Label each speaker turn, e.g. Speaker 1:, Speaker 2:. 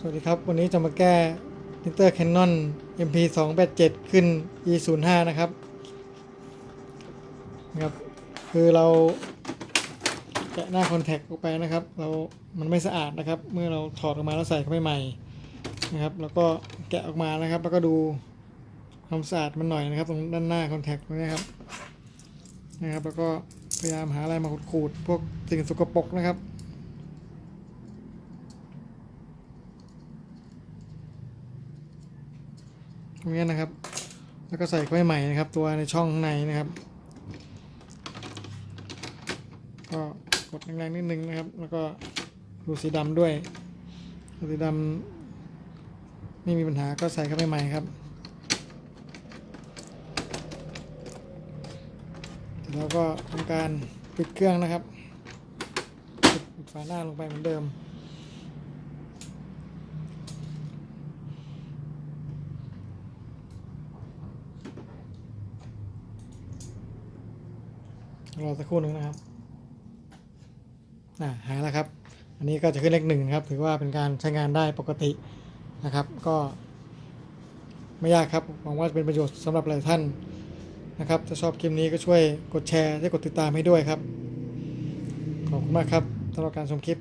Speaker 1: สวัสดีครับ วันนี้จะมาแก้ปรินเตอร์ Canon MP 2 8 7 ขึ้น E 0 5 นะครับนะครับ คือเราแกะหน้าคอนแทคออกไปนะครับ เรามันไม่สะอาดนะครับ เมื่อเราถอดออกมาแล้วใส่เข้าไปใหม่นะครับ แล้วก็แกะออกมานะครับ แล้วก็ดูความสะอาดมันหน่อยนะครับ ตรงด้านหน้าคอนแทคตรงนี้ครับนะครับ แล้วก็พยายามหาอะไรมาขูดๆพวกสิ่งสกปรกนะครับ ตรงนี้นะครับ แล้วก็ใส่เข้าไปใหม่นะครับ ตัวในช่องข้างในนะครับ ก็กดแรงๆนิดนึงนะครับ แล้วก็ดูสีดำด้วยสีดำไม่มีปัญหาก็ใส่เข้าไปใหม่ครับ แล้วก็ทำการปิดเครื่องนะครับปิดฝาหน้าลงไปเหมือนเดิม รอสักครู่หนึ่งนะครับน่าหายแล้วครับ อันนี้ก็จะขึ้นเลขหนึ่งครับ ถือว่าเป็นการใช้งานได้ปกตินะครับ ก็ ไม่ยากครับ หวังว่าจะเป็นประโยชน์สำหรับหลายท่านนะครับ ถ้าชอบคลิปนี้ก็ช่วยกดแชร์และกดติดตามให้ด้วยครับ ขอบคุณมากครับสำหรับการชมคลิป